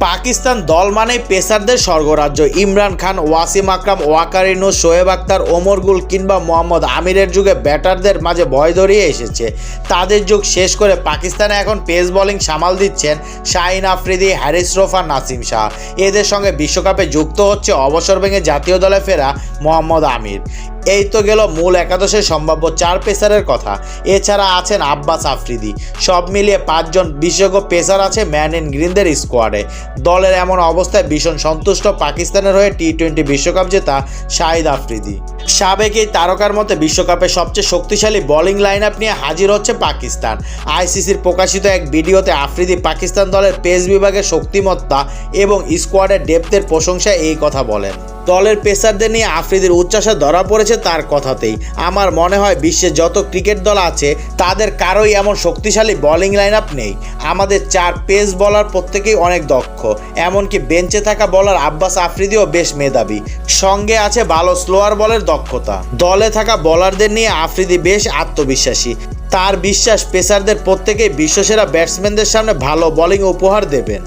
পাকিস্তান দল মানেই পেসারদের স্বর্গরাজ্য। ইমরান খান, ওয়াসিম আকরাম ওয়াকারিনু শোয়েব আক্তার, ওমর গুল কিংবা মোহাম্মদ আমিরের যুগে ব্যাটারদের মাঝে ভয় ধরিয়ে এসেছে। তাদের যুগ শেষ করে পাকিস্তানে এখন পেস বোলিং সামাল দিচ্ছেন শাহিন আফ্রিদি, হ্যারিস রোফা, নাসিম শাহ। এদের সঙ্গে বিশ্বকাপে যুক্ত হচ্ছে অবসর ভেঙে জাতীয় দলে ফেরা মোহাম্মদ আমির। এই তো গেল মূল একাদশের সম্ভাব্য চার পেসারের কথা। এছাড়া আছেন আব্বাস আফ্রিদি। সব মিলিয়ে পাঁচজন বিশেষজ্ঞ পেসার আছে ম্যান ইন গ্রিনদের স্কোয়াডে। দলের এমন অবস্থায় ভীষণ সন্তুষ্ট পাকিস্তানের হয়ে টি টোয়েন্টি বিশ্বকাপ জেতা শাহিদ আফ্রিদি। সাবেক এই তারকার মতে বিশ্বকাপে সবচেয়ে শক্তিশালী বোলিং লাইন আপ নিয়ে হাজির হচ্ছে পাকিস্তান। আইসিসির প্রকাশিত এক ভিডিওতে আফ্রিদি পাকিস্তান দলের পেস বিভাগের শক্তিমত্তা এবং স্কোয়াডের ডেপথের প্রশংসায় এই কথা বলেন। দলের পেসারদের নিয়ে আফ্রিদির উচ্চাসা ধরা পড়েছে তার কথাতেই। আমার মনে হয় বিশ্বে যত ক্রিকেট দল আছে, তাদের কারোই এমন শক্তিশালী বোলিং লাইন আপ নেই। আমাদের চার পেস বলার প্রত্যেকেই অনেক দক্ষ, এমনকি বেঞ্চে থাকা বলার আব্বাস আফ্রিদিও বেশ মেধাবী। সঙ্গে আছে ভালো স্লোয়ার বলের দক্ষতা দলে থাকা বলারদের নিয়ে আফ্রিদি বেশ আত্মবিশ্বাসী। তার বিশ্বাস পেসারদের প্রত্যেকেই বিশ্বসেরা ব্যাটসম্যানদের সামনে ভালো বোলিং উপহার দেবেন।